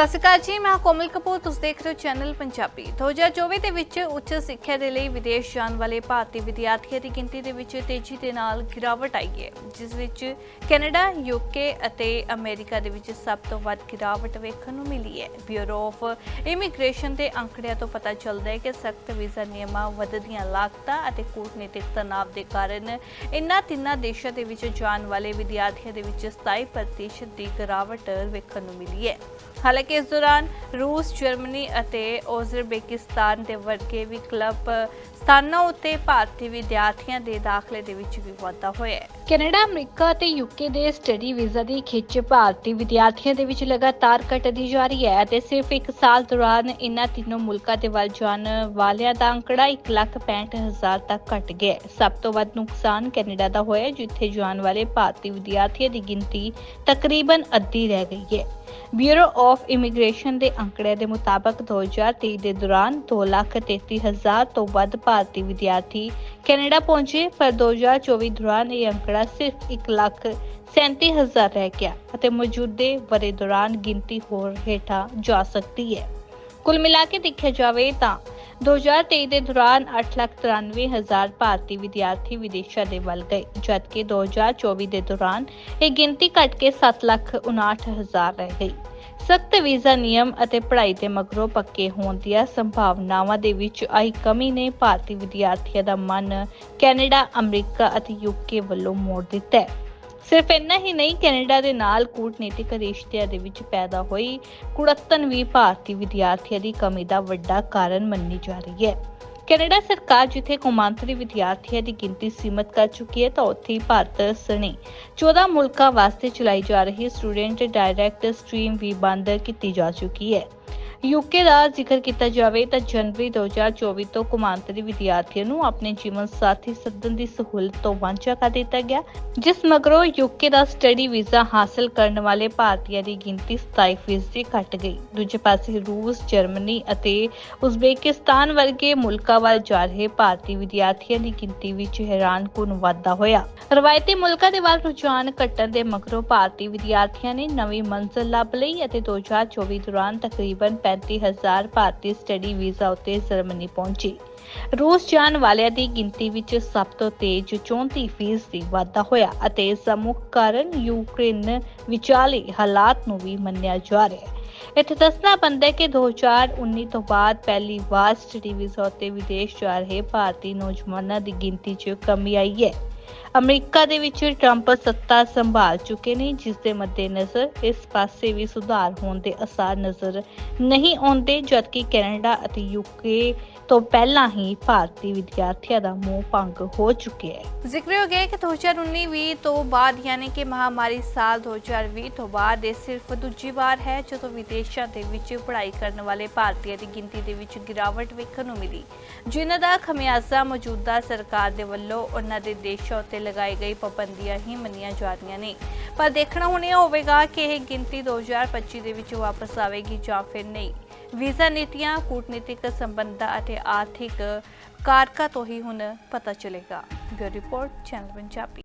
ਸਤਿ ਸ਼੍ਰੀ ਅਕਾਲ ਜੀ, ਮੈਂ ਕੋਮਲ ਕਪੂਰ, ਤੁਸੀਂ ਦੇਖ ਰਹੇ ਹੋ ਚੈਨਲ ਪੰਜਾਬੀ। 2024 ਦੇ ਵਿੱਚ ਉੱਚ ਸਿੱਖਿਆ ਦੇ ਲਈ ਵਿਦੇਸ਼ ਜਾਣ ਵਾਲੇ ਭਾਰਤੀ ਵਿਦਿਆਰਥੀਆਂ ਦੀ ਗਿਣਤੀ ਦੇ ਵਿੱਚ ਤੇਜ਼ੀ ਦੇ ਨਾਲ ਗਿਰਾਵਟ ਆਈ ਹੈ, ਜਿਸ ਵਿੱਚ ਕੈਨੇਡਾ, ਯੂਕੇ ਅਤੇ ਅਮਰੀਕਾ ਦੇ ਵਿੱਚ ਸਭ ਤੋਂ ਵੱਧ ਗਿਰਾਵਟ ਵੇਖਣ ਨੂੰ ਮਿਲੀ ਹੈ। ਬਿਊਰੋ ਆਫ ਇਮੀਗ੍ਰੇਸ਼ਨ ਦੇ ਅੰਕੜਿਆਂ ਤੋਂ ਪਤਾ ਚੱਲਦਾ ਹੈ ਕਿ ਸਖਤ ਵੀਜ਼ਾ ਨਿਯਮਾਂ ਵਧਦੀਆਂ ਲਾਗਤਾਂ ਅਤੇ ਕੂਟਨੀਤਿਕ ਤਣਾਅ ਦੇ ਕਾਰਨ ਇਨ੍ਹਾਂ ਤਿੰਨਾਂ ਦੇਸ਼ਾਂ ਦੇ ਵਿੱਚ ਜਾਣ ਵਾਲੇ ਵਿਦਿਆਰਥੀਆਂ ਦੇ ਵਿੱਚ 27% ਦੀ ਗਿਰਾਵਟ ਵੇਖਣ ਨੂੰ ਮਿਲੀ ਹੈ। ਹਾਲਾਂਕਿ ਇਸ ਦੌਰਾਨ ਰੂਸ, ਜਰਮਨੀ ਅਤੇ ਉਜ਼ਬੇਕਿਸਤਾਨ ਦੇ ਵਰਗੇ ਵੀ ਕਲੱਬ ਸਥਾਨਾਂ ਉੱਤੇ ਭਾਰਤੀ ਵਿਦਿਆਰਥੀਆਂ ਦੇ ਦਾਖਲੇ ਦੇ ਵਿੱਚ ਵੀ ਵਾਧਾ ਹੋਇਆ ਹੈ। ਕੈਨੇਡਾ ਅਮਰੀਕਾ ਅਤੇ ਯੂਕੇ ਦੇ ਸਟੱਡੀ ਵੀਜ਼ਾ ਦੀ ਖਿੱਚ ਭਾਰਤੀ ਵਿਦਿਆਰਥੀਆਂ ਦੇ ਵਿੱਚ ਲਗਾਤਾਰ ਘਟਦੀ ਜਾ ਰਹੀ ਹੈ ਅਤੇ ਸਿਰਫ ਇੱਕ ਸਾਲ ਦੌਰਾਨ ਇਨ੍ਹਾਂ ਤਿੰਨੋਂ ਮੁਲਕਾਂ ਦੇ ਵੱਲ ਜਾਣ ਵਾਲਿਆਂ ਦਾ ਅੰਕੜਾ 1,65,000 ਤੱਕ ਘਟ ਗਿਆ ਹੈ। ਸਭ ਤੋਂ ਵੱਧ ਨੁਕਸਾਨ ਕੈਨੇਡਾ ਦਾ ਹੋਇਆ ਹੈ, ਜਿੱਥੇ ਜਾਣ ਵਾਲੇ ਭਾਰਤੀ ਵਿਦਿਆਰਥੀਆਂ ਦੀ ਗਿਣਤੀ ਤਕਰੀਬਨ ਅੱਧੀ ਰਹਿ ਗਈ ਹੈ। ਬਿਊਰੋ ਆਫ ਇਮੀਗ੍ਰੇਸ਼ਨ ਦੇ ਅੰਕੜਿਆਂ ਦੇ ਮੁਤਾਬਕ 2023 ਦੇ ਦੌਰਾਨ 2,33,000 ਤੋਂ ਵੱਧ ਭਾਰਤੀ ਵਿਦਿਆਰਥੀ ਕੈਨੇਡਾ ਪਹੁੰਚੇ ਪਰ 2024 ਦੌਰਾਨ ਇਹ ਅੰਕੜਾ ਸਿਰਫ 1,37,000 ਰਹਿ ਗਿਆ ਅਤੇ ਮੌਜੂਦੇ ਵਰੇ ਦੌਰਾਨ ਗਿਣਤੀ ਹੋਰ ਹੇਠਾਂ ਜਾ ਸਕਦੀ ਹੈ। ਕੁੱਲ ਮਿਲਾ ਕੇ ਦੇਖਿਆ ਜਾਵੇ ਤਾਂ 2023 ਦੇ ਦੌਰਾਨ 8,93,000 ਭਾਰਤੀ ਵਿਦਿਆਰਥੀ ਵਿਦੇਸ਼ਾਂ ਦੇ ਵੱਲ ਗਏ ਜਦਕਿ 2024 ਦੇ ਦੌਰਾਨ ਇਹ ਗਿਣਤੀ ਘਟ ਕੇ 7,59,000 ਰਹਿ ਗਈ। ਸਖਤ ਵੀਜ਼ਾ ਨਿਯਮ ਅਤੇ ਪੜ੍ਹਾਈ ਦੇ ਮਗਰੋਂ ਪੱਕੇ ਹੋਣ ਦੀਆਂ ਸੰਭਾਵਨਾਵਾਂ ਦੇ ਵਿੱਚ ਆਈ ਕਮੀ ਨੇ ਭਾਰਤੀ ਵਿਦਿਆਰਥੀਆਂ ਦਾ ਮਨ ਕੈਨੇਡਾ, ਅਮਰੀਕਾ ਅਤੇ ਯੂਕੇ ਵੱਲੋਂ ਮੋੜ ਦਿੱਤਾ ਹੈ। ਸਿਰਫ ਇੰਨਾ ਹੀ ਨਹੀਂ ਕੈਨੇਡਾ ਦੇ ਨਾਲ ਕੂਟਨੀਤਿਕ ਰਿਸ਼ਤਿਆਂ ਦੇ ਵਿੱਚ ਪੈਦਾ ਹੋਈ ਕੁੜੱਤਨ ਵੀ ਭਾਰਤੀ ਵਿਦਿਆਰਥੀਆਂ ਦੀ ਕਮੀ ਦਾ ਵੱਡਾ ਕਾਰਨ ਮੰਨੀ ਜਾ ਰਹੀ ਹੈ। ਕੈਨੇਡਾ ਸਰਕਾਰ ਜਿੱਥੇ ਕੌਮਾਂਤਰੀ ਵਿਦਿਆਰਥੀਆਂ ਦੀ ਗਿਣਤੀ ਸੀਮਤ ਕਰ ਚੁੱਕੀ ਹੈ, ਤਾਂ ਉੱਥੇ ਹੀ ਭਾਰਤ ਸਣੇ 14 ਮੁਲਕਾਂ ਵਾਸਤੇ ਚਲਾਈ ਜਾ ਰਹੀ ਸਟੂਡੈਂਟ ਡਾਇਰੈਕਟ ਸਟ੍ਰੀਮ ਵੀ ਬੰਦ ਕੀਤੀ ਜਾ ਚੁੱਕੀ ਹੈ। ਯੂਕੇ ਦਾ ਜ਼ਿਕਰ ਕੀਤਾ ਜਾਵੇ ਤਾਂ ਜਨਵਰੀ 2024 ਤੋਂ ਕੌਮਾਂਤਰੀ ਵਿਦਿਆਰਥੀਆਂ ਨੂੰ ਆਪਣੇ ਜੀਵਨ ਸਾਥੀ ਸੱਦਣ ਦੀ ਸਹੂਲਤ ਤੋਂ ਵਾਂਝਾ ਕਰ ਦਿੱਤਾ ਗਿਆ, ਜਿਸ ਮਗਰੋਂ ਯੂਕੇ ਦਾ ਸਟੱਡੀ ਵੀਜ਼ਾ ਹਾਸਲ ਕਰਨ ਵਾਲੇ ਭਾਰਤੀਆਂ ਦੀ ਗਿਣਤੀ 27% ਘਟ ਗਈ। ਦੂਜੇ ਪਾਸੇ ਰੂਸ, ਜਰਮਨੀ ਅਤੇ ਉਜ਼ਬੇਕਿਸਤਾਨ ਵਰਗੇ ਮੁਲਕਾਂ ਵੱਲ ਜਾ ਰਹੇ ਭਾਰਤੀ ਵਿਦਿਆਰਥੀਆਂ ਦੀ ਗਿਣਤੀ ਵਿੱਚ ਹੈਰਾਨਕੁਨ ਵਾਧਾ ਹੋਇਆ। ਰਵਾਇਤੀ ਮੁਲਕਾਂ ਦੇ ਵੱਲ ਰੁਝਾਨ ਘਟਣ ਦੇ ਮਗਰੋਂ ਭਾਰਤੀ ਵਿਦਿਆਰਥੀਆਂ ਨੇ ਨਵੀਂ ਮੰਜ਼ਿਲ ਲੱਭ ਲਈ ਅਤੇ 2024 ਦੌਰਾਨ ਤਕਰੀਬਨ 35000 ਭਾਰਤੀ ਸਟੱਡੀ ਵੀਜ਼ਾ ਉੱਤੇ ਜਰਮਨੀ ਪਹੁੰਚੀ। ਰੂਸ ਜਾਣ ਵਾਲਿਆਂ ਦੀ ਗਿਣਤੀ ਵਿੱਚ ਸਭ ਤੋਂ ਤੇਜ਼ 34% ਦੀ ਵਾਧਾ ਹੋਇਆ ਅਤੇ ਇਸ ਦਾ ਮੁੱਖ ਕਾਰਨ ਯੂਕਰੇਨ ਵਿਚਾਲੇ ਹਾਲਾਤ ਨੂੰ ਵੀ ਮੰਨਿਆ ਜਾ ਰਿਹਾ ਹੈ। ਇੱਥੇ ਦੱਸਣਾ ਬਣਦਾ ਹੈ ਕਿ 2019 ਤੋਂ ਬਾਅਦ ਪਹਿਲੀ ਵਾਰ ਸਟੱਡੀ ਵੀਜ਼ਾ ਉੱਤੇ ਵਿਦੇਸ਼ ਜਾ ਰਹੇ ਭਾਰਤੀ ਨੌਜਵਾਨਾਂ ਦੀ ਗਿਣਤੀ 'ਚ ਕਮੀ ਆਈ ਹੈ। ਅਮਰੀਕਾ ਦੇ ਵਿੱਚ ਟਰੰਪ ਸੱਤਾ ਸੰਭਾਲ ਚੁੱਕੇ ਨੇ, ਜਿਸ ਦੇ ਮੱਦੇਨਜ਼ਰ ਇਸ ਪਾਸੇ ਵੀ ਸੁਧਾਰ ਹੋਣ ਦੇ ਅਸਾਰ ਨਜ਼ਰ ਨਹੀਂ ਆਉਂਦੇ, ਜਦਕਿ ਕੈਨੇਡਾ ਅਤੇ ਯੂਕੇ ਤੋਂ ਪਹਿਲਾਂ ਹੀ ਭਾਰਤੀ ਵਿਦਿਆਰਥੀਆਂ ਦਾ ਮੂੰਹ ਭੰਗ ਹੋ ਚੁੱਕਿਆ ਹੈ। ਜ਼ਿਕਰ ਹੋ ਕਿ 2019-20 ਤੋਂ ਬਾਅਦ, ਯਾਨੀ ਕਿ ਮਹਾਮਾਰੀ ਸਾਲ 2020 ਤੋਂ ਬਾਅਦ, ਇਹ ਸਿਰਫ ਦੂਜੀ ਵਾਰ ਹੈ ਜਦੋਂ ਵਿਦੇਸ਼ਾਂ ਦੇ ਵਿੱਚ ਪੜ੍ਹਾਈ ਕਰਨ ਵਾਲੇ ਭਾਰਤੀਆਂ ਦੀ ਗਿਣਤੀ ਦੇ ਵਿੱਚ ਗਿਰਾਵਟ ਵੇਖਣ ਨੂੰ ਮਿਲੀ। ਜਿਨ੍ਹਾਂ ਦਾ ਖਮਿਆਜ਼ਾ ਮੌਜੂਦਾ ਸਰਕਾਰ ਦੇ ਵੱਲੋਂ ਉਹਨਾਂ ਦੇ ਦੇਸ਼ਾਂ ਉੱਤੇ ਲਗਾਈ ਗਈ ਪਾਬੰਦੀਆਂ ਹੀ ਮੰਨੀਆਂ ਜਾ ਰਹੀਆਂ ਨੇ। ਪਰ ਦੇਖਣਾ ਹੁਣ ਇਹ ਹੋਵੇਗਾ ਕਿ ਇਹ ਗਿਣਤੀ 2025 ਦੇ ਵਿੱਚ ਵਾਪਸ ਆਵੇਗੀ ਜਾਂ ਫਿਰ ਨਹੀਂ। ਵੀਜ਼ਾ ਨੀਤੀਆਂ, ਕੂਟਨੀਤਿਕ ਸੰਬੰਧਾਂ ਅਤੇ ਆਰਥਿਕ ਕਾਰਕਾਂ ਤੋਂ ਹੀ ਹੁਣ ਪਤਾ ਚਲੇਗਾ। Bureau report, channel Punjabi.